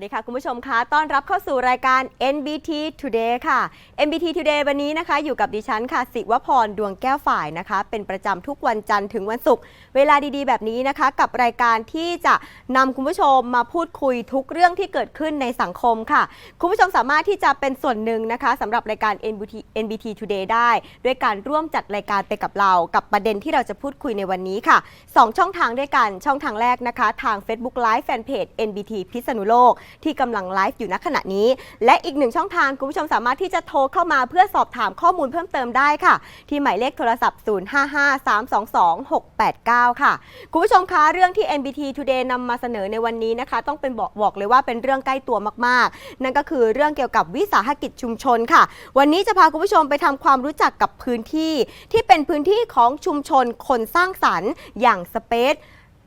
วัสดีค่ะ คุณผู้ชมคะต้อนรับเข้าสู่รายการ NBT Today ค่ะ NBT Today วันนี้นะคะ อยู่กับดิฉันค่ะ สิวพร ดวงแก้วฝ่ายนะคะ เป็นประจำทุกวันจันทร์ถึงวันศุกร์ เวลาดีๆ แบบนี้นะคะ กับรายการที่จะนำคุณผู้ชมมาพูดคุยทุกเรื่องที่เกิดขึ้นในสังคมค่ะ คุณผู้ชมสามารถที่จะเป็นส่วนหนึ่งนะคะสำหรับรายการ NBT, NBT Today ได้ ด้วยการร่วมจัดรายการไปกับเรา กับประเด็นที่เราจะพูดคุยในวันนี้ค่ะ 2 ช่องทางด้วยกัน ช่องทางแรกนะคะ ทาง Facebook Live Fanpage NBT พิษณุโลกที่กำลังไลฟ์อยู่ณขณะนี้ และอีกหนึ่งช่องทางคุณผู้ชมสามารถที่จะโทรเข้ามาเพื่อสอบถามข้อมูลเพิ่มเติมได้ค่ะ ที่หมายเลขโทรศัพท์ 055322689 ค่ะ คุณผู้ชมคะเรื่องที่ NBT Today นำมาเสนอในวันนี้นะคะ ต้องเป็นบอกบอกเลยว่าเป็นเรื่องใกล้ตัวมากๆ นั่นก็คือเรื่องเกี่ยวกับวิสาหกิจชุมชนค่ะ วันนี้จะพาคุณผู้ชมไปทำความรู้จักกับพื้นที่ ที่เป็นพื้นที่ของชุมชนคนสร้างสรรค์ อย่างสเปซ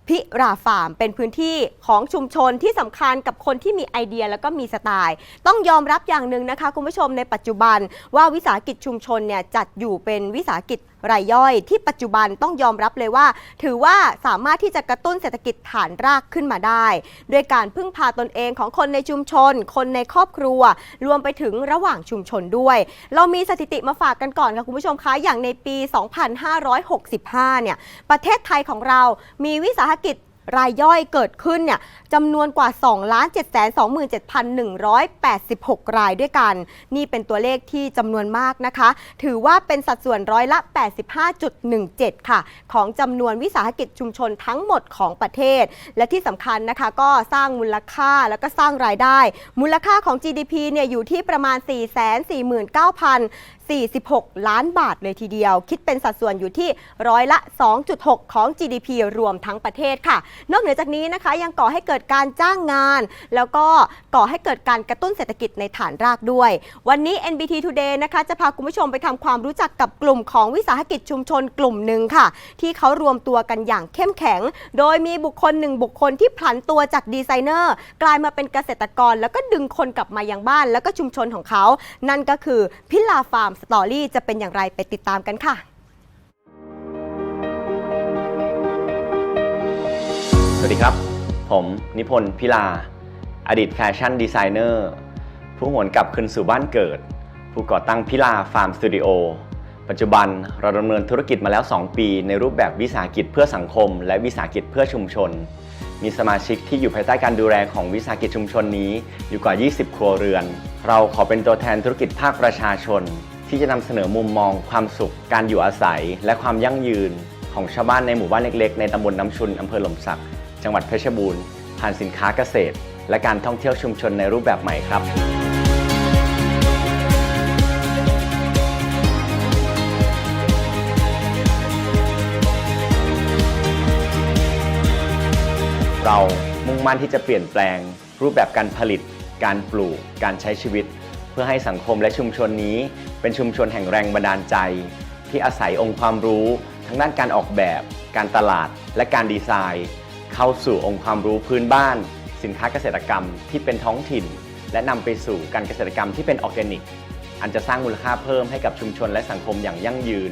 พิราฟาร์มเป็นพื้นที่ของชุมชนที่สำคัญกับคนที่มีไอเดียแล้วก็มีสไตล์ ต้องยอมรับอย่างหนึ่งนะคะ คุณผู้ชมในปัจจุบันว่าวิสาหกิจชุมชนเนี่ยจัดอยู่เป็นวิสาหกิจ รายย่อย ที่ปัจจุบันต้องยอมรับเลยว่า ถือว่าสามารถที่จะกระตุ้นเศรษฐกิจฐานรากขึ้นมาได้ ด้วยการพึ่งพาตนเองของคนในชุมชน คนในครอบครัว รวมไปถึงระหว่างชุมชนด้วย เรามีสถิติมาฝากกันก่อนค่ะคุณผู้ชมคะอย่างในปี 2565 เนี่ยประเทศไทยของเรามีวิสาหกิจ รายย่อยเกิดขึ้นเนี่ยจำนวนกว่า 2 7 2 7 1 8 6 รายด้วยกัน นี่เป็นตัวเลขที่จำนวนมากนะคะ ถือว่าเป็นสัดส่วนร้อยละ 85.17 ค่ะ ของจำนวนวิสาหกิจชุมชนทั้งหมดของประเทศ และที่สำคัญนะคะก็สร้างมูลค่าแล้วก็สร้างรายได้ มูลค่าของ GDP เนี่ยอยู่ที่ประมาณ 449,000 46 ล้านบาทเลยทีเดียว คิดเป็นสัดส่วนอยู่ที่ร้อยละ 2.6 ของ GDP รวมทั้งประเทศค่ะ นอกเหนือจากนี้นะคะยังก่อให้เกิดการจ้างงาน แล้วก็ก่อให้เกิดการกระตุ้นเศรษฐกิจในฐานรากด้วย วันนี้ NBT Today นะคะจะพาคุณผู้ชมไปทำความรู้จักกับกลุ่มของวิสาหกิจชุมชนกลุ่มหนึ่งค่ะ ที่เขารวมตัวกันอย่างเข้มแข็ง โดยมีบุคคลหนึ่งบุคคลที่ผลันตัวจากดีไซเนอร์ กลายมาเป็นเกษตรกร แล้วก็ดึงคนกลับมายังบ้าน แล้วก็ชุมชนของเขา นั่นก็คือพิลาฟาร์มสตอรี่จะเป็นอย่างไรไปติดตามกันค่ะ สวัสดีครับ ผมนิพนธ์พิลา อดีตแฟชั่นดีไซเนอร์ ผู้หวนกลับคืนสู่บ้านเกิด ผู้ก่อตั้งพิลาฟาร์มสตูดิโอ ปัจจุบันเราดำเนินธุรกิจมาแล้ว 2 ปี ในรูปแบบวิสาหกิจเพื่อสังคม และวิสาหกิจเพื่อชุมชน มีสมาชิกที่อยู่ภายใต้การดูแลของวิสาหกิจชุมชนนี้อยู่กว่า 20 ครัวเรือน เราขอเป็นตัวแทนธุรกิจภาคประชาชน ที่จะนำเสนอมุมมองความสุข การอยู่อาศัย และความยั่งยืน ของชาวบ้านในหมู่บ้านเล็กๆ ในตำบลน้ำชุนอำเภอหล่มสัก จังหวัดเพชรบูรณ์ผ่านสินค้าเกษตร และการท่องเที่ยวชุมชนในรูปแบบใหม่ครับเรามุ่งมั่นที่จะเปลี่ยนแปลง รูปแบบการผลิต การปลูก การใช้ชีวิต เพื่อให้สังคมและชุมชนนี้ เป็นชุมชนแห่งแรงบันดาลใจ ที่อาศัยองค์ความรู้ทั้งด้านการออกแบบ การตลาด และการดีไซน์ เข้าสู่องค์ความรู้พื้นบ้าน สินค้าเกษตรกรรมที่เป็นท้องถิ่น และนำไปสู่การเกษตรกรรมที่เป็นออร์แกนิก อันจะสร้างมูลค่าเพิ่มให้กับชุมชนและสังคมอย่างยั่งยืน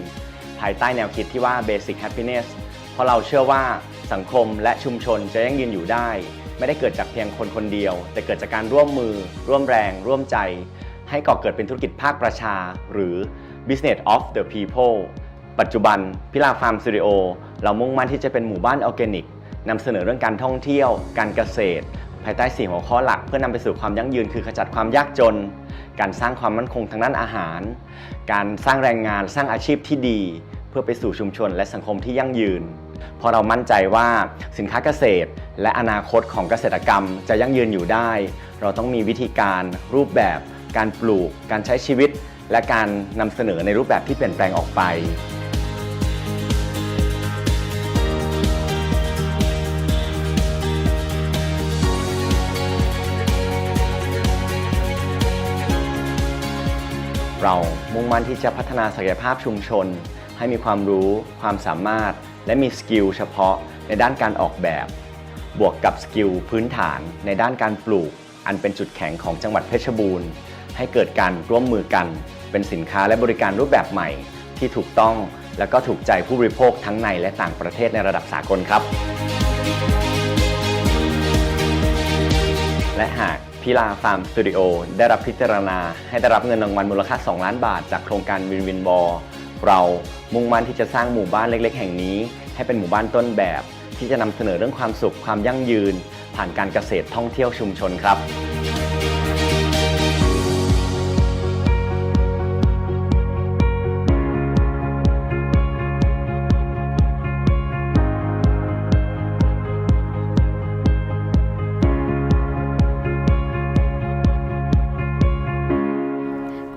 ภายใต้แนวคิดที่ว่า Basic Happiness เพราะเราเชื่อว่าสังคมและชุมชนจะยั่งยืนอยู่ได้ ไม่ได้เกิดจากเพียงคนคนเดียว แต่เกิดจากการร่วมมือ ร่วมแรง ร่วมใจ ให้ก่อเกิดเป็นธุรกิจภาคประชา หรือ Business of the People ปัจจุบันพิลาฟาร์มสตูดิโอเรามุ่งมั่นที่จะเป็นหมู่บ้านออร์แกนิกนำเสนอเรื่องการท่องเที่ยว การเกษตร ภายใต้สี่หัวข้อหลัก เพื่อนำไปสู่ความยั่งยืนคือขจัดความยากจน การสร้างความมั่นคงทางด้านอาหาร การสร้างแรงงานสร้างอาชีพที่ดี เพื่อไปสู่ชุมชนและสังคมที่ยั่งยืนพราะเรามั่นใจว่าสินค้าเกษตร และอนาคตของเกษตรกรรมจะยั่งยืนอยู่ได้ เราต้องมีวิธีการรูปแบบ การปลูก การใช้ชีวิต และการนำเสนอในรูปแบบที่เปลี่ยนแปลงออกไป เรามุ่งมั่นที่จะพัฒนาศักยภาพชุมชน ให้มีความรู้ ความสามารถ และมีสกิลเฉพาะในด้านการออกแบบ บวกกับสกิลพื้นฐานในด้านการปลูกอันเป็นจุดแข็งของจังหวัดเพชรบูรณ์ ให้เกิดการร่วมมือกัน เป็นสินค้าและบริการรูปแบบใหม่ ที่ถูกต้องและก็ถูกใจผู้บริโภคทั้งในและต่างประเทศในระดับสากลครับ และหากพิลาฟาร์มสตูดิโอได้รับพิจารณา ให้ได้รับเงินรางวัลมูลค่า 2 ล้านบาท จากโครงการวินวินบอลเรามุ่งมั่นที่จะสร้างหมู่บ้านเล็ก ๆ แห่งนี้ ให้เป็นหมู่บ้านต้นแบบ ที่จะนำเสนอเรื่องความสุขความยั่งยืน ผ่านการเกษตรท่องเที่ยวชุมชนครับ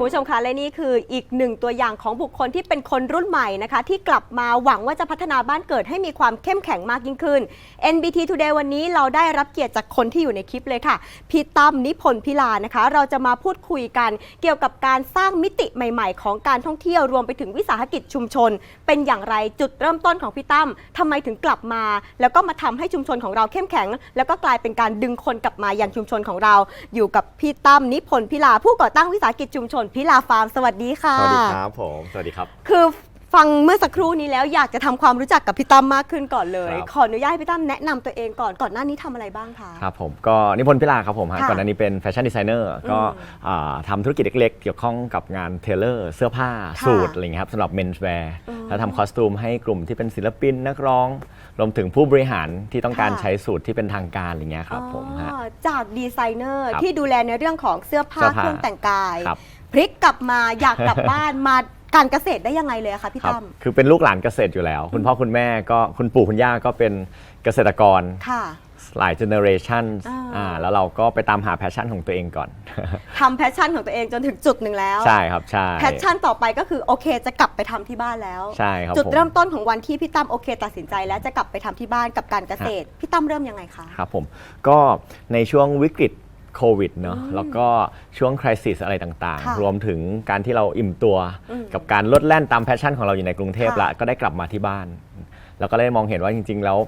คุณผู้ชมคะและนี่คืออีกหนึ่งตัวอย่างของบุคคลที่เป็นคนรุ่นใหม่นะคะ ที่กลับมาหวังว่าจะพัฒนาบ้านเกิดให้มีความเข้มแข็งมากยิ่งขึ้น NBT Today วันนี้เราได้รับเกียรติจากคนที่อยู่ในคลิปเลยค่ะ พี่ตั้มนิพนธ์พิลานะคะ เราจะมาพูดคุยกันเกี่ยวกับการสร้างมิติใหม่ๆ ของการท่องเที่ยวรวมไปถึงวิสาหกิจชุมชน เป็นอย่างไรจุดเริ่มต้นของพี่ตั้มทำไมถึงกลับมา แล้วก็มาทำให้ชุมชนของเราเข้มแข็ง แล้วก็กลายเป็นการดึงคนกลับมายังชุมชนของเรา อยู่กับพี่ตั้มนิพนธ์พิลาผู้ก่อตั้งวิสาหกิจชุมชนพิลาฟาร์มสวัสดีค่ะ สวัสดีครับผม สวัสดีครับ คือฟังเมื่อสักครู่นี้แล้วอยากจะทำความรู้จักกับพี่ตั้มมากขึ้นก่อนเลยครับขออนุญาตให้พี่ตั้มแนะนำตัวเองก่อนก่อนหน้านี้ทำอะไรบ้างคะครับผมก็นิพนธ์พิลาครับผมฮะค่ะก่อนหน้านี้เป็นแฟชั่นดีไซเนอร์ก็อ่าทำธุรกิจเล็กๆ เกี่ยวข้องกับงานเทเลอร์เสื้อผ้าค่ะสูทอะไรอย่างเงี้ยครับสำหรับเมนส์แวร์อืมแล้วทำคอสตูมให้กลุ่มที่เป็นศิลปินนักร้องรวมถึงผู้บริหารที่ต้องการค่ะใช้สูตรที่เป็นทางการอะไรเงี้ยครับผมฮะอ๋อจากดีไซเนอร์ครับที่ดูแลในเรื่องของเสื้อผ้าเสื้อผ้าเครื่องแต่งกายครับ พลิกกลับมาอยากกลับบ้านมาการเกษตรได้ยังไงเลยอะคะพี่ครับตั้ม คือเป็นลูกหลานเกษตรอยู่แล้ว คุณพ่อคุณแม่ก็คุณปู่คุณย่าก็เป็นเกษตรกรค่ะ หลายเจเนอเรชันอ่าอ่า แล้วเราก็ไปตามหาแพชชั่นของตัวเองก่อน ทำแพชชั่นของตัวเองจนถึงจุดหนึ่งแล้ว ใช่ครับใช่แพชชั่นต่อไปก็คือโอเคจะกลับไปทำที่บ้านแล้ว ใช่ครับจุดผมเริ่มต้นของวันที่พี่ตั้มโอเค ตัดสินใจแล้วจะกลับไปทำที่บ้านกับการเกษตร พี่ตั้มเริ่มยังไงคะ ครับผมก็ในช่วงวิกฤต โควิดเนาะแล้วก็ช่วงคริสิสอะไรต่างค่ะๆรวมถึงการที่เราอิ่มตัวอืมกับการลดแล่นตามแพชชั่นของเราอยู่ในกรุงเทพค่ะละก็ได้กลับมาที่บ้าน แล้วก็ได้มองเห็นว่าจริง ๆ แล้ว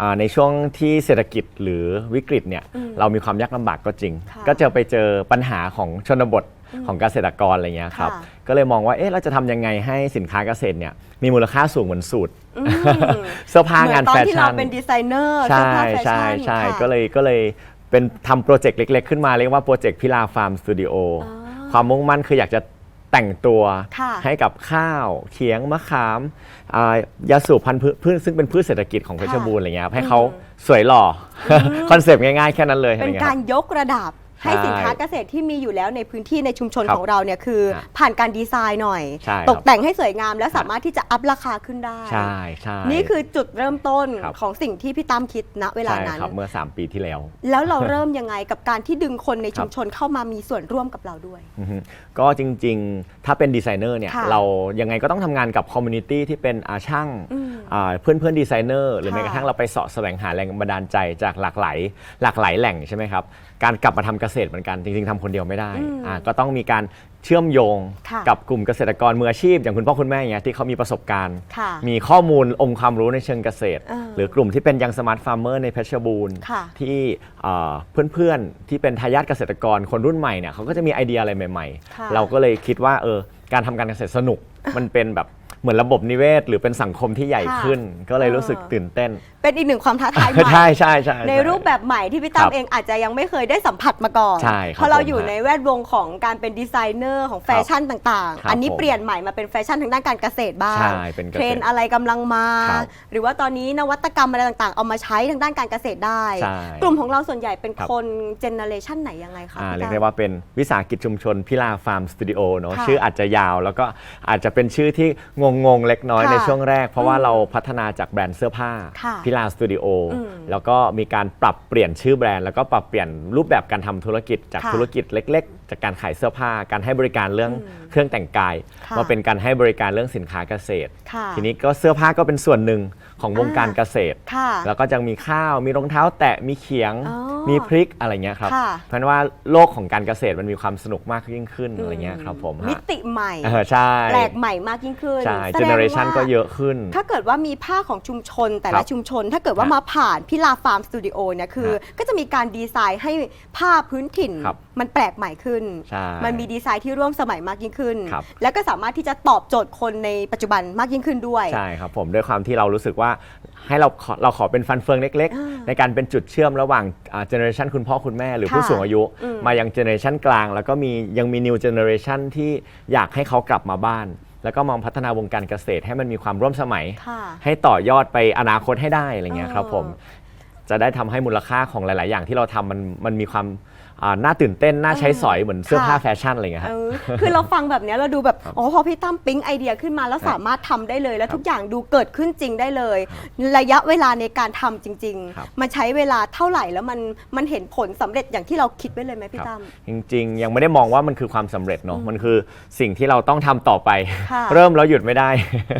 อ่าในช่วงที่เศรษฐกิจหรือวิกฤตเนี่ยอืมเรามีความยากลำบากก็จริงค่ะก็จะไปเจอปัญหาของชนบทของเกษตรกรอะไรเงี้ยครับค่ะก็เลยมองว่าเอ๊ะเราจะทำยังไงให้สินค้าเกษตรเนี่ยมีมูลค่าสูงเหมือนสูตรอืมเสื้อผ้าเหมืงานตอนแฟที่ชั่เรานเป็นดีไซเนอร์เสื้อใช่ผ้าแฟใช่ชั่นใช่ค่ะก็เลยก็เลย เป็นทำโปรเจกต์เล็ก ๆ ขึ้นมาเรียกว่าโปรเจกต์พิลาฟาร์มสตูดิโออ๋อความมุ่งมั่นคืออยากจะแต่งตัวค่ะให้กับข้าวเขียงมะขามอ่ายาสูบพันธุ์พืชพืชซึ่งเป็นพืชเศรษฐกิจของเพชรบูรณ์อะไรเงี้ยครับให้เขาสวยหล่ออคอนเซปต์ง่ายๆแค่นั้นเลยเป็นอะไรงี้ยกาครบ ยกระดับ ให้ใช่สินค้าเกษตรที่มีอยู่แล้วในพื้นที่ในชุมชนครับของเราเนี่ยคือฮะผ่านการดีไซน์หน่อยใช่ครับตกแต่งให้สวยงามและสามารถที่จะอัพราคาขึ้นได้ใช่ใช่นี่คือจุดเริ่มต้นครับของสิ่งที่พี่ตั้มคิดณเวลาใช่นั้นครับเมื่อ 3 ปีที่แล้ว แล้วเราเริ่มยังไงกับการที่ดึงคนในชุมชนเข้ามามีส่วนร่วมกับเราด้วยอือฮึก็จริงๆถ้าเป็นดีไซเนอร์เนี่ยค่ะเรายังไงก็ต้องทำงานกับคอมมูนิตี้ที่เป็นอาช่างอืมเพื่อนเพื่อนๆดีไซเนอร์หรือค่ะแม้กระทั่งเราไปเสาะแสวงหาแรงบันดาลใจจากหลากหลายหลากหลายแหล่งใช่ไหมครับ การกลับมาทำเกษตรเหมือนกันจริงๆทำคนเดียวไม่ได้อืมอ่าก็ต้องมีการเชื่อมโยงค่ะกับกลุ่มเกษตรกรมืออาชีพ อย่างคุณพ่อคุณแม่อย่างเงี้ยที่เขามีประสบการณ์ ค่ะมีข้อมูลองค์ความรู้ในเชิงเกษตรอ่าหรือกลุ่มที่เป็นยังสมาร์ทฟาร์มเมอร์ในเพชรบูรณ์ค่ะที่เอ่อเพื่อนๆ ที่เป็นทายาทเกษตรกรคนรุ่นใหม่เนี่ยเขาก็จะมีไอเดียอะไรใหม่ค่ะ ๆ เราก็เลยคิดว่าเออการทำการเกษตรสนุก มันเป็นแบบเหมือนระบบนิเวศ หรือเป็นสังคมที่ใหญ่ค่ะขึ้น ก็เลยรู้สึกเออตื่นเต้น เป็นอีกหนึ่งความท้าทายใหม่ใช่ใช่ใช่ในรูปแบบใหม่ที่พี่ตั้คมรับเองอาจจะยังไม่เคยได้สัมผัสมาก่อนใช่ครับเพราะเราผมอยู่ฮะในแวดวงของการเป็นดีไซเนอร์ของแฟชั่นต่างครับๆอันนี้ผมเปลี่ยนใหม่มาเป็นแฟชั่นทางด้านการเกษตรบ้างใช่เป็นเกษตรเทรนด์อะไรกำลังมาครับหรือว่าตอนนี้นวัตกรรมอะไรต่างๆ เอามาใช้ทางด้านการเกษตรได้ใช่กลุ่มของเราส่วนใหญ่เป็นครับคนเจเนอเรชันไหนยังไงคะอ่าพี่เรียกตั้มได้ว่าเป็นวิสาหกิจชุมชนพิลาฟาร์มสตูดิโอเนาะค่ะชื่ออาจจะยาวแล้วก็อาจจะเป็นชื่อที่งงๆเล็กน้อยค่ะในช่วงแรก เพราะว่าอืมเราพัฒนาจากแบรนด์เสื้อผ้าค่ะพิลาสตูดิโออืมแล้วก็มีการปรับเปลี่ยนชื่อแบรนด์ แล้วก็ปรับเปลี่ยนรูปแบบการทำธุรกิจจากค่ะ ธุรกิจเล็กๆ จากการขายเสื้อผ้า การให้บริการเรื่องอืมเครื่องแต่งกาย ค่ะมาเป็นการให้บริการเรื่องสินค้าเกษตร ค่ะ ทีนี้ก็เสื้อผ้าก็เป็นส่วนหนึ่งของวงการอ่าเกษตร ค่ะ แล้วก็จะมีข้าว มีรองเท้า แตะ มีเขียง อ๋อมีพริกอะไรเงี้ยครับ ค่ะเพราะฉะนั้นว่าโลกของการเกษตรมันมีความสนุกมากยิ่งขึ้นอะไรเงี้ยครับผมมิฮะติใหม่ เออใช่แปลกใหม่มากยิ่งขึ้นใช่แสเจดเนงอเรชันว่าก็เยอะขึ้น ถ้าเกิดว่ามีผ้าของชุมชนแต่ครัละบชุมชน ถ้าเกิดว่าฮะมาผ่านพิลาฟาร์มสตูดิโอเนี่ยคือ ฮะก็จะมีการดีไซน์ให้ผ้าพื้นถิ่น ครับมันแปลกใหม่ขึ้นน ใช่มันมีดีไซน์ที่ร่วมสมัยมากยิ่งขึ้น ครับ แล้วก็สามารถที่จะตอบโจทย์คนในปัจจุบันมากยิ่งขึ้นด้วย ใช่ครับผมด้วยความที่เรารู้สึกว่าให้เราขอเราขอเป็นฟันเฟืองเล็กอ่าๆในการเป็นจุดเชื่อมระหว่างเจเนอเรชันคุณพ่อคุณแม่หรือผู้ค่ะสูงอายุ อืม มายังเจเนอเรชันกลาง แล้วก็มียังมี new generation ที่อยากให้เขากลับมาบ้าน แล้วก็มองพัฒนาวงการเกษตรให้มันมีความร่วมสมัย ค่ะ ให้ต่อยอดไปอนาคตให้ได้อะไรเงี้ยครับเออผม จะได้ทำให้มูลค่าของหลาย ๆ อย่างที่เราทำมันมันมีความอ่า น่าตื่นเต้น น่าใช้สอยเหมือนเสื้อผ้าค่ะแฟชั่นอะไรเงี้ยเอฮะอคือเราฟังแบบเนี้ยเราดูแบบอ๋อพอพี่ตั้มปิ๊งไอเดียขึ้นมาแล้วสามารถทำได้เลย แล้วทุกอย่างดูเกิดขึ้นจริงได้เลย ระยะเวลาในการทำจริง ครับ ๆ มันใช้เวลาเท่าไหร่แล้วมันมันเห็นผลสำเร็จอย่างที่เราคิดไว้เลยไหมพี่ครับตั้ม จริงๆ ยังไม่ได้มองว่ามันคือความสำเร็จเนาะมันคือสิ่งที่เราต้องทำต่อไป ค่ะ เริ่มแล้วหยุดไม่ได้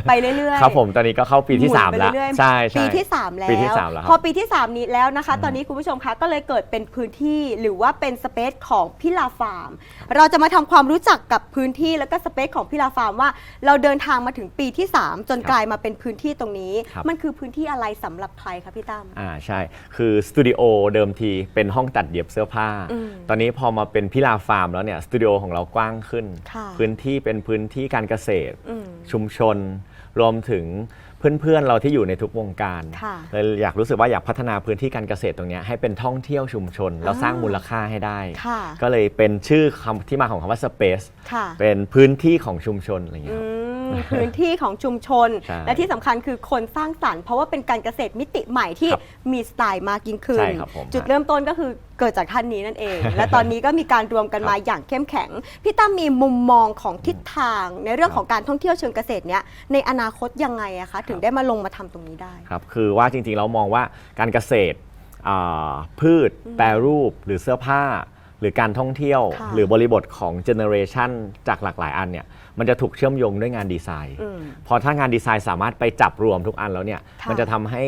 ไปเรื่อยๆ ครับผมตอนนี้ก็เข้าปีที่หมุน3 ไปแล้ว เรื่อยๆใช่ใช่ปีที่ 3 แล้ว ปีที่สามแล้วครับพอปีที่ 3 นี้แล้วนะคะ ตอนนี้คุณผู้ชมคะก็เลยเกิดเป็นพื้นที่หรือว่าเป็นสเปซของพิลาฟาร์ม เราจะมาทำความรู้จักกับพื้นที่แล้วก็สเปซของพิลาฟาร์มว่า เราเดินทางมาถึงปีที่ 3 จนกลายมาเป็นพื้นที่ตรงนี้ ครับ มันคือพื้นที่อะไรสำหรับใครคะพี่ตั้ม อ่าใช่ คือสตูดิโอเดิมทีเป็นห้องตัดเย็บเสื้อผ้า อืมตอนนี้พอมาเป็นพิลาฟาร์มแล้วเนี่ยสตูดิโอของเรากว้างขึ้น ค่ะ พื้นที่เป็นพื้นที่การเกษตร อืม ชุมชน รวมถึง เพื่อนๆเราที่อยู่ในทุกวงการค่ะเลยอยากรู้สึกว่าอยากพัฒนาพื้นที่การเกษตรตรงเนี้ยให้เป็นท่องเที่ยวชุมชน แล้วสร้างมูลค่าให้ได้ ค่ะก็เลยเป็นชื่อคำที่มาของคำว่า space ค่ะเป็นพื้นที่ของชุมชนอะไรอย่างเงี้อืยครับม พื้นที่ของชุมชน ใช่และที่สำคัญคือคนสร้างสรรค์เพราะว่าเป็นการเกษตรมิติใหม่ที่ครับมีสไตล์มากยิ่งขึ้น ใช่ครับผมจุดเริ่มต้นก็คือเกิดจากท่านนี้นั่นเอง และตอนนี้ก็มีการรวมกันมาอย่างเข้มแข็ง พี่ตั้มมีมุมมองของทิศทางในเรื่องของการท่องเที่ยวเชิงเกษตรเนี้ยในอนาคตยังไงอะคะถึงได้มาลงมาทำตรงนี้ได้ ครับคือว่าจริงๆเรามองว่าการเกษตรอ่าพืช แปรรูป หรือเสื้อผ้า หรือการท่องเที่ยว ค่ะ หรือบริบทของเจเนอเรชันจากหลากหลายอันเนี่ย มันจะถูกเชื่อมโยงด้วยงานดีไซน์อืม พอถ้างานดีไซน์สามารถไปจับรวมทุกอันแล้วเนี่ยค่ะมันจะทำให้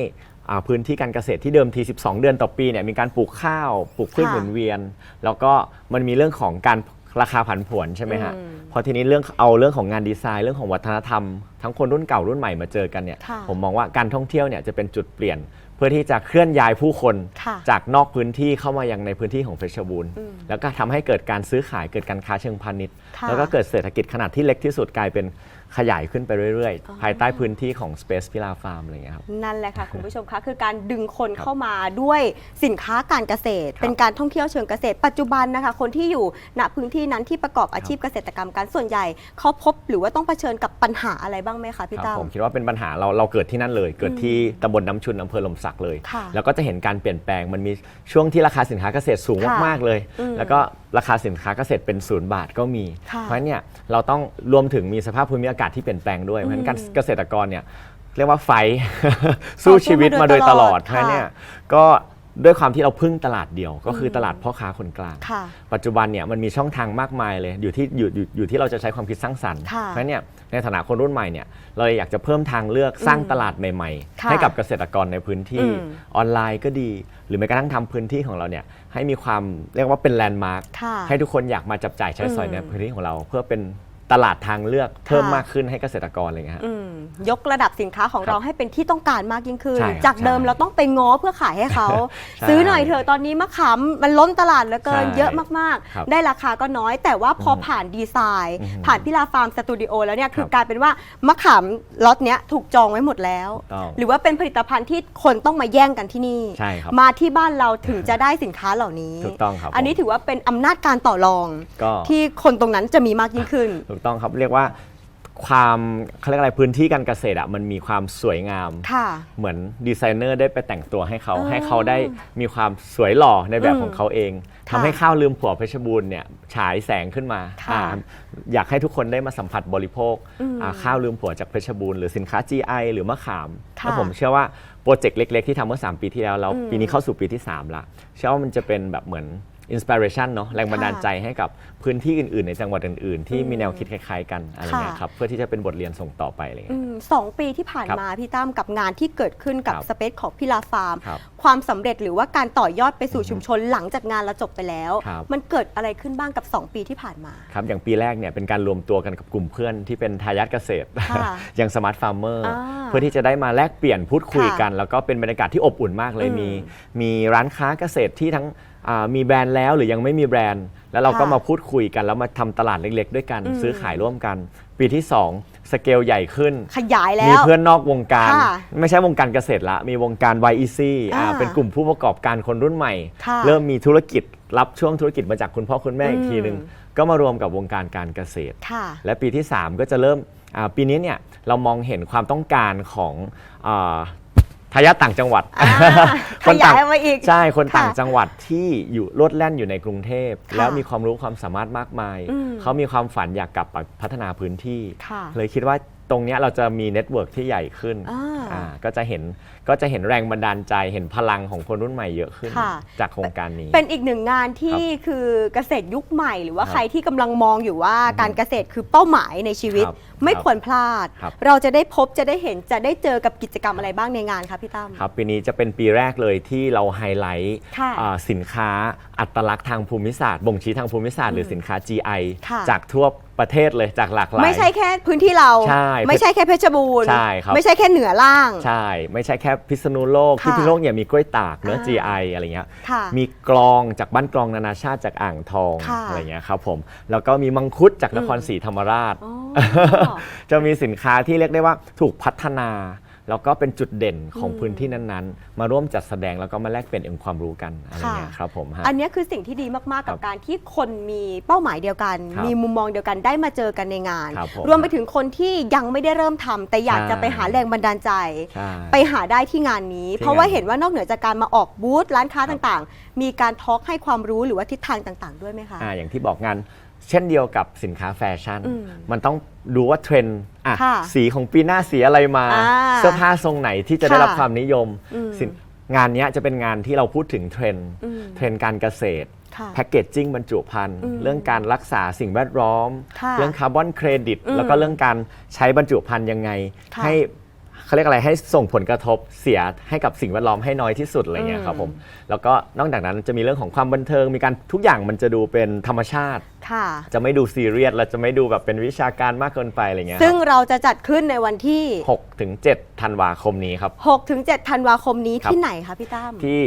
อ่าพื้นที่การเกษตรที่เดิมที 12 เดือนต่อปีเนี่ยมีการปลูกข้าวปลูกพืชค่ะหมุนเวียน แล้วก็มันมีเรื่องของการราคาผันผวนใช่ไหมฮะอืมพอทีนี้เรื่องเอาเรื่องของงานดีไซน์เรื่องของวัฒนธรรม ทั้งคนรุ่นเก่ารุ่นใหม่มาเจอกันเนี่ยค่ะ ผมมองว่าการท่องเที่ยวเนี่ยจะเป็นจุดเปลี่ยนเพื่อที่จะเคลื่อนย้ายผู้คนค่ะจากนอกพื้นที่เข้ามายังในพื้นที่ของเพชรบูรณ์ อืมแล้วก็ทำให้เกิดการซื้อขายเกิดการค้าเชิงพาณิชย์ ค่ะ แล้วก็เกิดเศรษฐกิจขนาดที่เล็กที่สุดกลายเป็น ขยายขึ้นไปเรื่อยอ๋อๆภายใต้พื้นที่ของ Space p i l a Farm อะไรอย่างเงี้ยครับ นั่นแหละค่ะ คุณผู้ชมคะ คือการดึงคนเข้ามาด้วยสินค้าการเกษตรครับเป็นการท่องเที่ยวเชิงเกษตร ปัจจุบันนะคะ คนที่อยู่ณพื้นที่นั้นที่ประกอบอาชีพเกษตรกรรมการส่วนใหญ่เขาพบหรือว่าต้องเผชิญกับปัญหาอะไรบ้างไหมคะพี่ครับตั้มผมคิดว่าเป็นปัญหาเราเราเกิดที่นั่นเลย เกิดที่ตำบลน้ำชุนอำเภอลมศักเลยค่ะแล้วก็จะเห็นการเปลี่ยนแปลงมันมีช่วงที่ราคาสินค้าเกษตรสูงค่ะมากๆเลยอืมแล้วก็ราคาสินค้าเกษตรเป็นศูนย์บาทก็มีค่ะเพราะฉะนั้นเนี่ยเราต้องรวมถึงมีสภาพภูมิอากาศที่เปลี่ยนแปลงด้วยเพราะฉะนั้นการอืมเกษตรกรเนี่ยเรียกว่าไฟท์สู้ชีวิตมาโดยตลอดค่ะเพราะฉะนั้นเนี่ยก็ด้วยความที่เราพึ่งตลาดเดียว ก็คืออมตลาดพ่อค้าคนกลางค่ะปัจจุบันเนี่ยมันมีช่องทางมากมายเลย อยู่ที่อยู่อยู่อยู่ที่เราจะใช้ความคิดสร้างสรรค์ค่ะเพราะฉะนั้นเนี่ยในฐานะคนรุ่นใหม่เนี่ยเราเลยอยากจะเพิ่มทางเลือกสร้างตลาดใหม่ค่ะๆให้กับเกษตรกรในพื้นที่อืมออนไลน์ก็ดี หรือแม้กระทั่งทำพื้นที่ของเราเนี่ยให้มีความเรียกว่าเป็นแลนด์มาร์คค่ะให้ทุกคนอยากมาจับจ่ายใช้สอยอืมในพื้นที่ของเรา เพื่อเป็น ตลาดทางเลือกเพิ่มค่ะมากขึ้นให้เกษตรกรอะไรอย่างเงี้ยฮะ อืมยกระดับสินค้าของครับเราให้เป็นที่ต้องการมากยิ่งขึ้น ใช่ครับจากเดิมใช่เราต้องไปง้อเพื่อขายให้เขา ใช่ซื้อหน่อยเถอะตอนนี้มะขามมันล้นตลาดเหลือเกินใช่เยอะมากครับๆ ได้ราคาก็น้อย แต่ว่าพออมผ่านดีไซน์ อืมผ่านพิลาฟาร์มสตูดิโอแล้วเนี่ย คือครับกลายเป็นว่ามะขามล็อตเนี้ยถูกจองไว้หมดแล้ว ถูกต้องหรือว่าเป็นผลิตภัณฑ์ที่คนต้องมาแย่งกันที่นี่ ใช่ครับมาที่บ้านเราถึงจะได้สินค้าเหล่านี้ ถูกต้องครับอันนี้ผมถือว่าเป็นอำนาจการต่อรอง ก็ ที่คนตรงนั้นจะมีมากยิ่งขึ้นถูกต้องครับเรียกว่าความเขาเรียกอะไรพื้นที่การเกษตรอะมันมีความสวยงาม ค่ะ เหมือนดีไซเนอร์ได้ไปแต่งตัวให้เขาอ๋อให้เขาได้มีความสวยหล่อในแบบอืมของเขาเองค่ะทำให้ข้าวลืมผัวเพชรบูรณ์เนี่ยฉายแสงขึ้นมาค่ะอ่าอยากให้ทุกคนได้มาสัมผัสบริโภคอืมอ่าข้าวลืมผัวจากเพชรบูรณ์หรือสินค้า GI หรือมะขามค่ะแล้วผมเชื่อว่าโปรเจกต์เล็ก ๆ ที่ทำเมื่อ 3 ปีที่แล้วแล้วอืมปีนี้เข้าสู่ปีที่ 3 ละ เชื่อว่ามันจะเป็นแบบเหมือน อินสปิเรชันเนาะแรงบันดาลใจให้กับพื้นที่อื่นๆ ในจังหวัดอื่นๆ ที่มีแนวคิดคล้ายๆกันอะไรเงี้ยค่ะครับเพื่อที่จะเป็นบทเรียนส่งต่อไปอะไรเงี้ยอืมสองปีที่ผ่านครับมาพี่ตั้มกับงานที่เกิดขึ้นกับครับสเปซของพิลาฟาร์มครับความสำเร็จหรือว่าการต่อยอดไปสู่ชุมชนหลังจากงานเราจบไปแล้วครับมันเกิดอะไรขึ้นบ้างกับ 2 ปีที่ผ่านมาครับอย่างปีแรกเนี่ยเป็นการรวมตัวกันกับกลุ่มเพื่อนที่เป็นทายาทเกษตรค่ะอย่างสมาร์ทฟาร์มเมอร์อ่าเพื่อที่จะได้มาแลกเปลี่ยนพูดคุยค่ะกัน แล้วก็เป็นบรรยากาศที่อบอุ่นมากเลยอืมมี มีร้านค้าเกษตรที่ทั้งอ่า มีแบรนด์แล้วหรือยังไม่มีแบรนด์ แล้วเราก็ค่ะมาพูดคุยกันแล้วมาทำตลาดเล็ก ๆ ด้วยกันอืมซื้อขายร่วมกัน ปีที่ 2 สเกลใหญ่ขึ้น ขยายแล้มีวเพื่อนนอกวงการค่ะไม่ใช่วงการเกษตรละ มีวงการ YEC อ่าอ่าเป็นกลุ่มผู้ประกอบการคนรุ่นใหม่ค่ะเริ่มมีธุรกิจรับช่วงธุรกิจมาจากคุณพ่อคุณแม่อีกอืมทีนึง ก็มารวมกับวงการการเกษตรค่ะและปีที่ 3 ก็จะเริ่มอ่าปีนี้เนี่ยเรามองเห็นความต้องการของอา ทายาทต่างจังหวัดอ่าคนขยาต่างยออกมาอีก ใช่คนต่างค่ะจังหวัดที่อยู่ลดแล่นอยู่ในกรุงเทพ ค่ะแล้วมีความรู้ความสามารถมากมาย อืมเขามีความฝันอยากกลับไปพัฒนาพื้นที่ ค่ะเลยคิดว่าตรงเนี้ยเราจะมีเน็ตเวิร์กที่ใหญ่ขึ้นอ่า อ่าก็จะเห็น ก็จะเห็นแรงบันดาลใจเห็นพลังของคนรุ่นใหม่เยอะขึ้น ค่ะ จากโครงการนี้ เป็นอีกหนึ่งงานที่คือเกษตรยุคใหม่ หรือว่าครับใครที่กำลังมองอยู่ว่าการเกษตรคือเป้าหมายในชีวิต ครับไม่ครับควรพลาด ครับ เราจะได้พบจะได้เห็นจะได้เจอกับกิจกรรมอะไรบ้างในงานคะพี่ตั้ม ครับปีนี้จะเป็นปีแรกเลยที่เราไฮไลท์ค่ะอ่าสินค้าอัตลักษณ์ทางภูมิศาสตร์บ่งชี้ทางภูมิศาสตร์หรือสินค้า GI ค่ะ จากทั่วประเทศเลยจากหลากหลาย ไม่ใช่แค่พื้นที่เรา ใช่ไม่ใช่แค่เพชรบูรณ์ ใช่ครับ ไม่ใช่แค่เหนือล่าง ใช่ ไม่ใช่แค่พิษณุโลกค่ะที่พิษณุโลกเนี่ยมีกล้วยตากเนื้ออ่า GI อะไรเงี้ยค่ะ มีกลองจากบ้านกลองนานาชาติจากอ่างทองค่ะอะไรเงี้ยครับผมแล้วก็มีมังคุดจากนครศรีธรรมราช อ๋อ จะมีสินค้าที่เรียกได้ว่าถูกพัฒนา แล้วก็เป็นจุดเด่นของอืมพื้นที่นั้นๆ มาร่วมจัดแสดงแล้วก็มาแลกเปลี่ยนองค์ความรู้กันอะไรเงี้ยค่ะครับผมฮะ อันเนี้ยคือสิ่งที่ดีมากๆกับครับการที่คนมีเป้าหมายเดียวกัน ครับมีมุมมองเดียวกันได้มาเจอกันในงาน ครับผมรวมไปถึงคนที่ยังไม่ได้เริ่มทำแต่อยากใช่จะไปหาแรงบันดาลใจ ใช่ ไปหาได้ที่งานนี้ ที่เพราะว่างานเห็นว่านอกเหนือจากการมาออกบูธร้านค้าครับ ต่างๆ มีการทอล์กให้ความรู้หรือว่าทิศทางต่าง ๆ ด้วยไหมคะ อ่าอย่างที่บอกงาน เช่นเดียวกับสินค้าแฟชั่น อืมมันต้องดูว่าเทรนด์อะค่ะสีของปีหน้าสีอะไรมา อ่าเสื้อผ้าทรงไหนที่จะได้ค่ะรับความนิยมอืมสินงานเนี้ยจะเป็นงานที่เราพูดถึงเทรนด์อืมเทรนด์การเกษตร ค่ะแพคเกจจิ้งบรรจุภัณฑ์ อืมเรื่องการรักษาสิ่งแวดล้อม ค่ะเรื่องคาร์บอนเครดิต อืมแล้วก็เรื่องการใช้บรรจุภัณฑ์ยังไง ค่ะให้ เขาเรียกอะไรให้ส่งผลกระทบเสียให้กับสิ่งแวดล้อมให้น้อยที่สุดอะไรเงี้อืยมครับผมแล้วก็นอกจากนั้นจะมีเรื่องของความบันเทิงมีการทุกอย่างมันจะดูเป็นธรรมชาติ ค่ะ จะไม่ดูซีเรียสและจะไม่ดูแบบเป็นวิชาการมากเกินไปอะไรเงี้ยซึ่งเราจะจัดขึ้นในวันที่หกถึงเจ็ดธันวาคมนี้ครับ6ถึง7ธันวาคมนี้ครับ ที่ไหนคะพี่ตั้ม ที่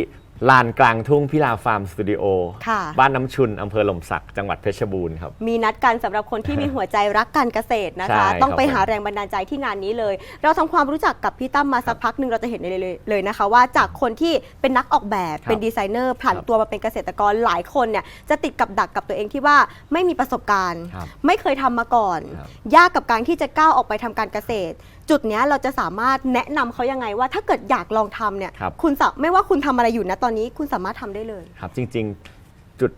ลานกลางทุ่งพิลาฟาร์มสตูดิโอ ค่ะ บ้านน้ำชุนอำเภอหล่มสัก จังหวัดเพชรบูรณ์ครับ มีนัดกันสำหรับคนที่มีหัวใจรักการเกษตรนะคะ ใช่ต้องไปครับผม หาแรงบันดาลใจที่งานนี้เลย เราทำความรู้จักกับพี่ตั้มมาสักพักหนึ่งเราจะเห็นเลยเลยเลยนะคะ ว่าจากคนที่เป็นนักออกแบบครับเป็นดีไซเนอร์ผ่านครับตัวมาเป็นเกษตรกรหลายคนเนี่ยจะติดกับดักกับตัวเองที่ว่าไม่มีประสบการณ์ ครับไม่เคยทำมาก่อน ครับ ยากกับการที่จะก้าวออกไปทำการเกษตร จุดเนี้ยเราจะสามารถแนะนำเขายังไงว่าถ้าเกิดอยากลองทำเนี่ยครับคุณสาไม่ว่าคุณทำอะไรอยู่นะตอนนี้คุณสามารถทำได้เลย ครับจริงๆจุด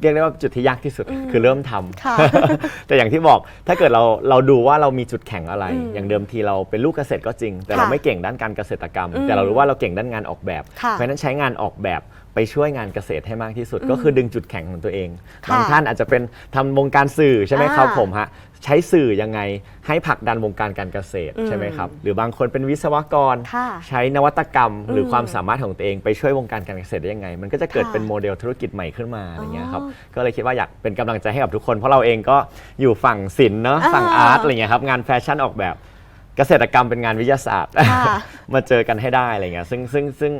เรียกได้ว่าจุดที่ยากที่สุดอืมคือเริ่มทำค่ะแต่อย่างที่บอกถ้าเกิดเราเราดูว่าเรามีจุดแข็งอะไร อืมอย่างเดิมทีเราเป็นลูกเกษตรก็จริง แต่ค่ะเราไม่เก่งด้านการเกษตรกรรม อืมแต่เรารู้ว่าเราเก่งด้านงานออกแบบค่ะเพราะฉะนั้นใช้งานออกแบบ ไปช่วยงานเกษตรให้มากที่สุดอืมก็คือดึงจุดแข็งของตัวเองค่ะบางท่านอาจจะเป็นทำวงการสื่อใช่ไหมครับอ่าผมฮะใช้สื่อยังไงให้ผลักดันวงการการเกษตรอืมใช่ไหมครับหรือบางคนเป็นวิศวกร ค่ะใช้นวัตกรรมหรืออมความสามารถของตัวเองไปช่วยวงการการเกษตรได้ยังไง มันก็จะเกิดค่ะเป็นโมเดลธุรกิจใหม่ขึ้นมาอะไรเงี้ยครับอ๋อก็เลยคิดว่าอยากเป็นกำลังใจให้กับทุกคน เพราะเราเองก็อยู่ฝั่งศิลป์เนาะอ่า ฝั่งอาร์ตอะไรเงี้ยครับงานแฟชั่นออกแบบเกษตรกรรมเป็นงานวิทยาศาสตร์ ค่ะ มาเจอกันให้ได้อะไรเงี้ยซึ่งซึ่งซึ่ง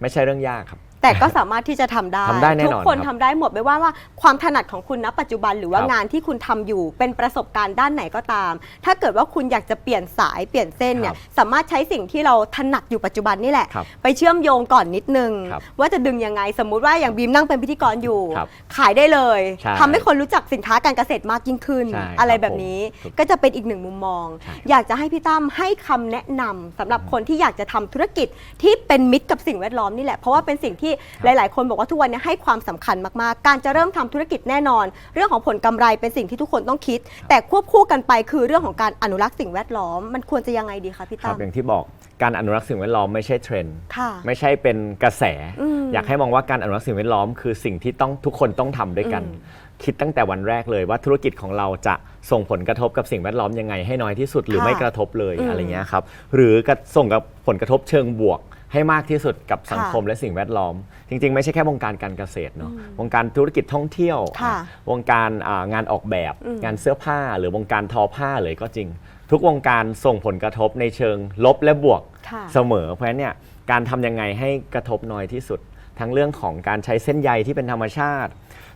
ไม่ใช่เรื่องยากครับ แต่ก็สามารถที่จะทำได้ทำได้แน่นอนทุกคนครับ ทำได้หมดไม่ว่าว่าความถนัดของคุณณปัจจุบันหรือว่าครับงานที่คุณทำอยู่เป็นประสบการณ์ด้านไหนก็ตาม ถ้าเกิดว่าคุณอยากจะเปลี่ยนสายเปลี่ยนเส้นเนี่ยครับสามารถใช้สิ่งที่เราถนัดอยู่ปัจจุบันนี่แหละ ครับไปเชื่อมโยงก่อนนิดนึง ครับว่าจะดึงยังไงสมมุติว่าอย่างบีมนั่งเป็นพิธีกรอยู่ ครับขายได้เลยใช่ทำให้คนรู้จักสินค้าการเกษตรมากยิ่งขึ้น ใช่อะไรครับแบบนี้ผมก็จะเป็นอีกหนึ่งมุมมอง ใช่ อยากจะให้พี่ตั้มให้คำแนะนำสำหรับคนที่อยากจะทำธุรกิจที่เป็นมิตรกับสิ่งแวดล้อมนี่แหละเพราะว่าเป็นสิ่งที่หลาย ๆ คนบอกว่าทุกวันนี้ให้ความสำคัญมาก ๆ การจะเริ่มทำธุรกิจแน่นอน เรื่องของผลกำไรเป็นสิ่งที่ทุกคนต้องคิด แต่ควบคู่กันไปคือเรื่องของการอนุรักษ์สิ่งแวดล้อม มันควรจะยังไงดีคะพี่ครัตั้บมอย่างที่บอกการอนุรักษ์สิ่งแวดล้อมไม่ใช่เทรนด์ค่ะไม่ใช่เป็นกระแสอืมอยากให้มองว่าการอนุรักษ์สิ่งแวดล้อม คือสิ่งที่ต้องทุกคนต้องทำด้วยกันอืมคิดตั้งแต่วันแรกเลยว่าธุรกิจของเราจะส่งผลกระทบกับสิ่งแวดล้อมยังไงให้น้อยที่สุดหรือค่ะไม่กระทบเลยอืมอะไรเงี้ยครับหรือกระส่งกับผลกระทบเชิงบวก ให้มากที่สุดกับสังคมค่ะและสิ่งแวดล้อม จริง ๆ ไม่ใช่แค่วงการการเกษตรเนาะวงการธุรกิจท่องเที่ยว ค่ะวงการอ่างานออกแบบอืมงานเสื้อผ้า หรือวงการทอผ้าเลยก็จริง ทุกวงการส่งผลกระทบในเชิงลบและบวกค่ะ เสมอ เพราะฉะนั้นเนี่ยการทำยังไงให้กระทบน้อยที่สุด ทั้งเรื่องของการใช้เส้นใยที่เป็นธรรมชาติ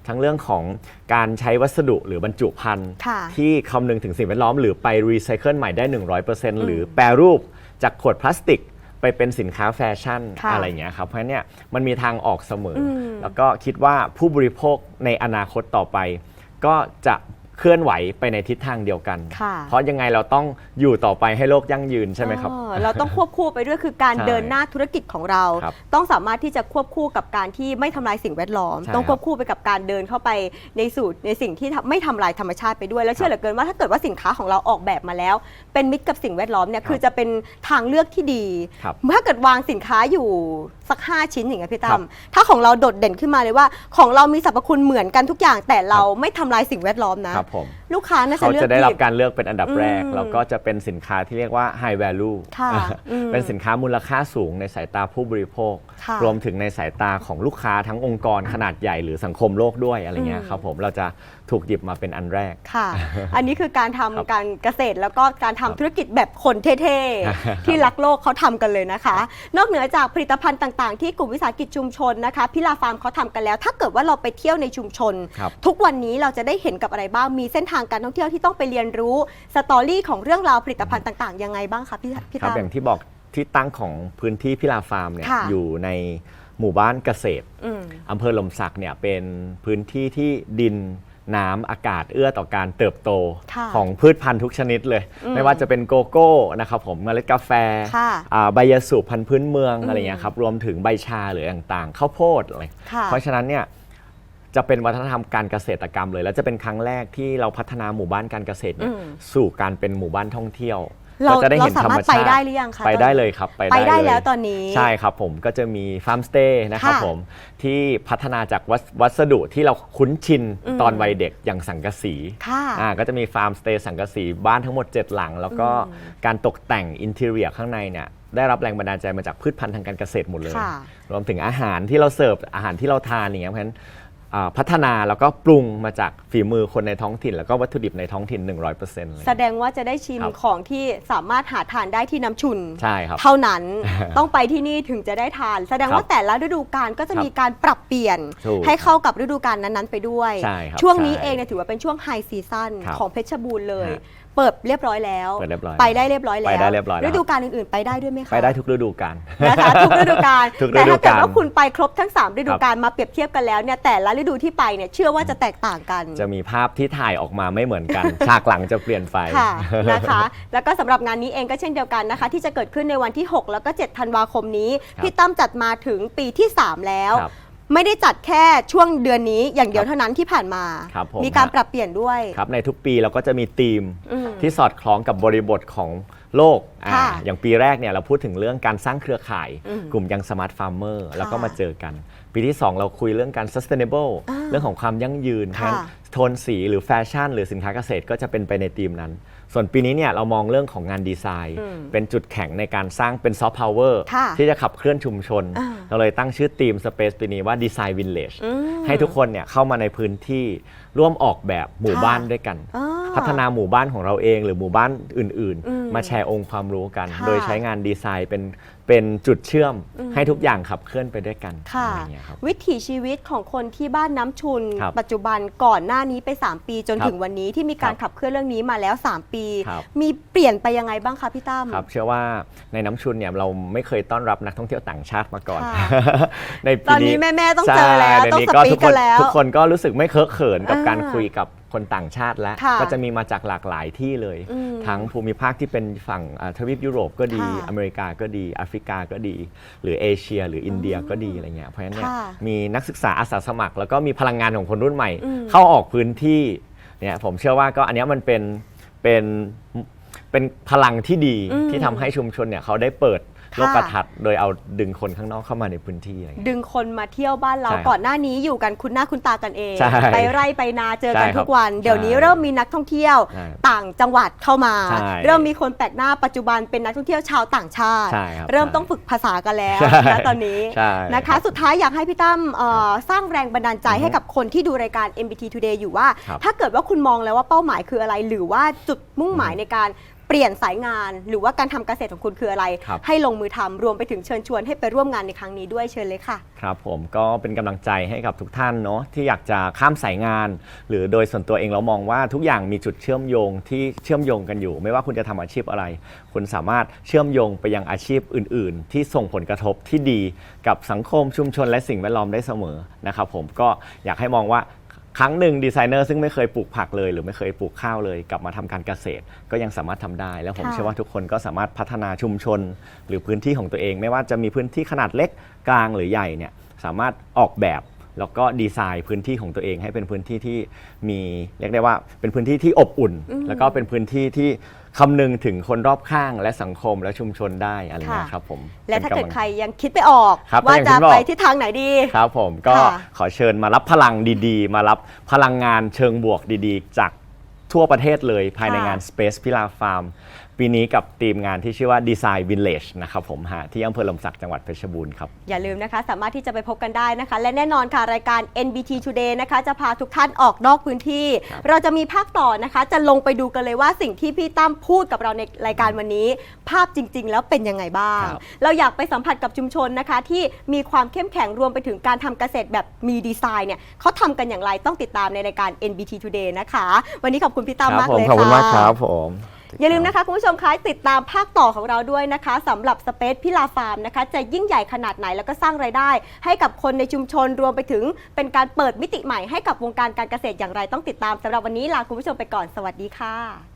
ทั้งเรื่องของการใช้วัสดุหรือบรรจุภัณฑ์ค่ะ ที่คำนึงถึงสิ่งแวดล้อม หรือไปรีไซเคิลใหม่ได้ 100%หรือแปรรูปจากขวดพลาสติก ไปเป็นสินค้าแฟชั่นค่ะอะไรอย่างเงี้ยครับเพราะฉะนั้นเนี่ยมันมีทางออกเสมออม แล้วก็คิดว่าผู้บริโภคในอนาคตต่อไป ก็จะ เคลื่อนไหวไปในทิศทางเดียวกัน ค่ะ เพราะยังไงเราต้องอยู่ต่อไปให้โลกยั่งยืนใช่ไหมครับอ๋อเราต้องควบคู่ไปด้วยคือการใช่เดินหน้าธุรกิจของเรา ครับต้องสามารถที่จะควบคู่กับการที่ไม่ทำลายสิ่งแวดล้อม ใช่ต้องคครับวบคู่ไปกับการเดินเข้าไปในสู่ในสิ่งที่ทำไม่ทำลายธรรมชาติไปด้วย แล้วเชื่อเหลือเกินว่าถ้าเกิดว่าสินค้าของเราออกแบบมาแล้ว เป็นมิตรกับสิ่งแวดล้อมเนี่ยครับคือจะเป็นทางเลือกที่ดีครับ ถ้าเกิดวางสินค้าอยู่สัก 5 ชิ้นอย่างเงี้ยพี่ครัตั้บมถ้าของเราโดดเด่นขึ้นมาเลยว่า ของเรามีสรรพคุณเหมือนกันทุกอย่าง แต่เราไม่ทำลายสิ่งแวดล้อมนะครับผมลูกค้าน่าจะเขาเลือกจะได้รับหยิบการเลือกเป็นอันดับแรกอืมแล้วก็จะเป็นสินค้าที่เรียกว่า high value ค่ะอืมเป็นสินค้ามูลค่าสูงในสายตาผู้บริโภคค่ะรวมถึงในสายตาของลูกค้าทั้งองค์กรขนาดใหญ่หรือสังคมโลกด้วยอะไรเงี้ยอืมครับผมเราจะถูกหยิบมาเป็นอันแรก ค่ะ อันนี้คือการทำครับการเกษตรแล้วก็การทำธุรกิจแบบคนเท่ครับๆที่รักโลกเขาทำกันเลยนะคะ นอกเหนือจากผลิตภัณฑ์ต่างๆ ที่กลุ่มวิสาหกิจชุมชนนะคะพิลาฟาร์มเขาทำกันแล้ว ถ้าเกิดว่าเราไปเที่ยวในชุมชน ครับ ทุกวันนี้เราจะได้เห็นกับอะไรบ้าง มีเส้นทางการท่องเที่ยวที่ต้องไปเรียนรู้สตอรี่ของเรื่องราวผลิตภัณฑ์ต่างๆ ยังไงบ้างคะพี่พี่ครับตั้มอย่างที่บอกที่ตั้งของพื้นที่พิลาฟาร์มเนี่ยค่ะ อยู่ในหมู่บ้านเกษตร อืม อำเภอหลมสักเนี่ยเป็นพื้นที่ที่ดิน น้ำอากาศเอื้อต่อการเติบโตค่ะของพืชพันธุ์ทุกชนิดเลย อืมไม่ว่าจะเป็นโกโก้นะครับผมเมล็ดกาแฟค่ะอ่าใบยาสูบพันธุ์พื้นเมืองอืมอะไรเงี้ยครับรวมถึงใบชาหรือต่างๆข้าวโพดอะไรค่ะ เพราะฉะนั้นเนี่ยจะเป็นวัฒนธรรมการเกษตรกรรมเลย แล้วจะเป็นครั้งแรกที่เราพัฒนาหมู่บ้านการเกษตรเนี่ยอืมสู่การเป็นหมู่บ้านท่องเที่ยว เราจะได้เราเห็นสาธรรมารมถไปชาติได้หรือยังคะไปตอนได้นี้เลยครับ ไปไปได้เยแล้วตอนนี้ ใช่ครับผมก็จะมีฟาร์มสเตย์นะครับค่ะผมที่พัฒนาจากวัสวัสดุที่เราคุ้นชินอืมตอนวัยเด็กอย่างสังกะสีค่ะอ่าก็จะมีฟาร์มสเตย์สังกะสีบ้านทั้งหมด 7 หลัง แล้วก็การตกแต่งอินเทเรียข้างในเนี่ยได้รับแรงบันดาลใจมาจากพืชพันธุ์ทางการเกษตรหมดเลยค่ะรวมถึงอาหารที่เราเสิร์ฟอาหารที่เราทานอย่างเงี้ยเพราะฉะนั้นอ่า พัฒนาแล้วก็ปรุงมาจากฝีมือคนในท้องถิ่น แล้วก็วัตถุดิบในท้องถิ่น 100%เลย แสดงว่าจะได้ชิมครับของที่สามารถหาทานได้ที่น้ำชุน ใช่ครับเท่านั้น ต้องไปที่นี่ถึงจะได้ทาน แสดงว่าครับแต่ละฤดูกาลก็จะครับมีการปรับเปลี่ยน ถูกให้เข้ากับฤดูกาลนั้นๆไปด้วย ใช่ครับช่วงนี้ใช่เองเนี่ยถือว่าเป็นช่วงไฮซีซั่นครับของเพชรบูรณ์เลย ฮะ เปิดเรียบร้อยแล้ว เปิดเรียบร้อยไปได้เรียบร้อยแล้วไปได้เรียบร้อยแล้วฤดูกาลอื่นๆไปได้ด้วยไหมคะไปได้ทุกฤดูกาลนะคะทุกฤดูกาลทุกฤแต่ดูถ้าเกิดกาลว่าคุณไปครบทั้ง 3 ฤดูกาลมาเปรียบเทียบกันแล้วเนี่ยแต่ละฤดูที่ไปเนี่ยเชื่อว่าจะแตกต่างกัน จะมีภาพที่ถ่ายออกมาไม่เหมือนกันฉากหลังจะเปลี่ยนไปค่ะนะคะ แล้วก็สำหรับงานนี้เองก็เช่นเดียวกันนะคะ ที่จะเกิดขึ้นในวันที่ 6 แล้วก็ 7 ธันวาคมนี้ครับพี่ตั้มจัดมาถึงปีที่ 3 แล้วครับ ไม่ได้จัดแค่ช่วงเดือนนี้อย่างเดียวเท่านั้นที่ผ่านมา ครับผมมีการฮะ ปรับเปลี่ยนด้วย ครับในทุกปีเราก็จะมีธีมอืมที่สอดคล้องกับบริบทของโลกอ่าค่ะอย่างปีแรกเนี่ยเราพูดถึงเรื่องการสร้างเครือข่าย อืมกลุ่มยังสมาร์ทฟาร์มเมอร์แล้วก็ค่ะมาเจอกัน ปีที่ 2 เราคุยเรื่องการ sustainable อ่าเรื่องของความยั่งยืนค่ะ ทั้งโทนสีหรือแฟชั่น หรือสินค้าเกษตรก็จะเป็นไปในธีมนั้น ส่วนปีนี้เนี่ยเรามองเรื่องของงานดีไซน์อืมเป็นจุดแข็งในการสร้างเป็นซอฟต์พาวเวอร์ค่ะที่จะขับเคลื่อนชุมชนอ่าเราเลยตั้งชื่อธีมสเปซปีนี้ว่าดีไซน์วินเลจอืมให้ทุกคนเนี่ยเข้ามาในพื้นที่ ร่วมออกแบบหมู่ค่ะบ้านด้วยกัน อ่า พัฒนาหมู่บ้านของเราเอง หรือหมู่บ้านอื่น อืมๆ มาแชร์องค์ความรู้กัน ค่ะโดยใช้งานดีไซน์เป็นเป็นจุดเชื่อมอืมให้ทุกอย่างขับเคลื่อนไปด้วยกันค่ะ อะไรอย่างเงี้ยครับ วิถีชีวิตของคนที่บ้านน้ำชุน ครับปัจจุบันก่อนหน้านี้ไป 3 ปีจนครับถึงวันนี้ที่มีการครับขับเคลื่อนเรื่องนี้มาแล้ว 3 ปี ครับ มีเปลี่ยนไปยังไงบ้างคะพี่ตั้ม ครับเชื่อว่าในน้ำชุนเนี่ยเราไม่เคยต้อนรับนักท่องเที่ยวต่างชาติมาก่อน ค่ะ ในปีตอนนี้แม่ๆต้องเจอแล้วใช่ต้องเดี๋ยนี้ก็สปีทุกกคกันนแล้ว ทุกคนก็รู้สึกไม่เคอะเขินกับอ่าการคุยกับคนต่างชาติแล้ว ค่ะก็จะมีมาจากหลากหลายที่เลย อืมทั้งภูมิภาคที่เป็นฝั่งอ่าทวีปยุโรปก็ดี ค่ะอเมริกาก็ดีแอฟริกาก็ดี หรือเอเชีย หรืออินเดียก็ดีอะไรเงี้ยเพราะฉะนั้นเนี่ยค่ะมีนักศึกษาอาสาสมัคร แล้วก็มีพลังงานของคนรุ่นใหม่ อืมเข้าออกพื้นที่เนี่ยผมเชื่อว่าก็อันเนี้ยมันเป็นเป็นเป็นพลังที่ดีอืม ที่ทำให้ชุมชนเนี่ยเขาได้เปิด โลกค่ะทัศน์โดยเอาดึงคนข้างนอกเข้ามาในพื้นที่อะไรเงี้ย ดึงคนมาเที่ยวบ้านเราใช่ครับก่อนหน้านี้อยู่กันคุณหน้าคุณตากันเอง ใช่ไปไร่ไปนาเจอกันใช่ครับทุกวัน เดี๋ยวนี้ใช่เริ่มมีนักท่องเที่ยว ใช่ต่างจังหวัดเข้ามา ใช่เริ่มมีคนแปลกหน้าปัจจุบันเป็นนักท่องเที่ยวชาวต่างชาติ ใช่ครับเริ่มใช่ต้องฝึกภาษากันแล้วใช่นะตอนนี้ใช่นะคะครับสุดท้ายอยากให้พี่ตั้มเอ่อสร้างแรงบันดาลใจให้กับคนที่ดูรายการ MBT Today อยู่ว่า ครับ ถ้าเกิดว่าคุณมองแล้วว่าเป้าหมายคืออะไร หรือว่าจุดมุ่งหมายในการ เปลี่ยนสายงานหรือว่าการทำเกษตรของคุณคืออะไร ครับ ให้ลงมือทำรวมไปถึงเชิญชวนให้ไปร่วมงานในครั้งนี้ด้วยเชิญเลยค่ะ ครับผมก็เป็นกำลังใจให้กับทุกท่านเนาะที่อยากจะข้ามสายงาน หรือโดยส่วนตัวเองเรามองว่าทุกอย่างมีจุดเชื่อมโยงที่เชื่อมโยงกันอยู่ ไม่ว่าคุณจะทำอาชีพอะไร คุณสามารถเชื่อมโยงไปยังอาชีพอื่น ๆ ที่ส่งผลกระทบที่ดีกับสังคมชุมชนและสิ่งแวดล้อมได้เสมอนะครับผมก็อยากให้มองว่า ครั้งหนึ่งดีไซเนอร์ซึ่งไม่เคยปลูกผักเลย หรือไม่เคยปลูกข้าวเลย กลับมาทำการเกษตร ก็ยังสามารถทำได้ แล้วผมค่ะ เชื่อว่าทุกคนก็สามารถพัฒนาชุมชน หรือพื้นที่ของตัวเอง ไม่ว่าจะมีพื้นที่ขนาดเล็กกลางหรือใหญ่เนี่ยสามารถออกแบบ แล้วก็ดีไซน์พื้นที่ของตัวเองให้เป็นพื้นที่ที่มีเรียกได้ว่าเป็นพื้นที่ที่อบอุ่น แล้วก็เป็นพื้นที่ที่คำนึงถึงคนรอบข้างและสังคมและชุมชนได้อะไรเงี้ยค่ะ ครับผมและถ้าป็เกินดกำลังใครยังคิดไม่ออกครับว่าถ้ายังจะคิดไม่ออก ไปทิศทางไหนดี ครับผมก็ค่ะขอเชิญมารับพลังดีๆ มารับพลังงานเชิงบวกดีๆ จากทั่วประเทศเลยภายในงาน Space พิลาฟาร์ม ปีนี้กับทีมงานที่ชื่อว่า Design Village นะครับผมฮะที่อำเภอลมศักดิ์จังหวัดเพชรบูรณ์ครับ อย่าลืมนะคะ สามารถที่จะไปพบกันได้นะคะ และแน่นอนค่ะ รายการ NBT Today นะคะ จะพาทุกท่านออกนอกพื้นที่ เราจะมีภาคต่อนะคะ จะลงไปดูกันเลยว่าสิ่งที่พี่ตั้มพูดกับเราในรายการวันนี้ ภาพจริง ๆ แล้วเป็นยังไงบ้าง ครับ เราอยากไปสัมผัสกับชุมชนนะคะ ที่มีความเข้มแข็งรวมไปถึงการทำเกษตรแบบมีดีไซน์เนี่ยเขาทำกันอย่างไรต้องติดตามในรายการ NBT Today นะคะ วันนี้ขอบคุณพี่ตั้มมากเลยขอบคุณมากคค่ะรับผม อย่าลืมนะคะคุณผู้ชมคะติดตามภาคต่อของเราด้วยนะคะสำหรับสเปซพิลาฟาร์มนะคะ จะยิ่งใหญ่ขนาดไหนแล้วก็สร้างไรายได้ ให้กับคนในชุมชนรวมไปถึง เป็นการเปิดมิติใหม่ให้กับวงการการเกษตรอย่างไรต้องติดตามสำหรับวันนี้ลาคุณผู้ชมไปก่อนสวัสดีค่ะ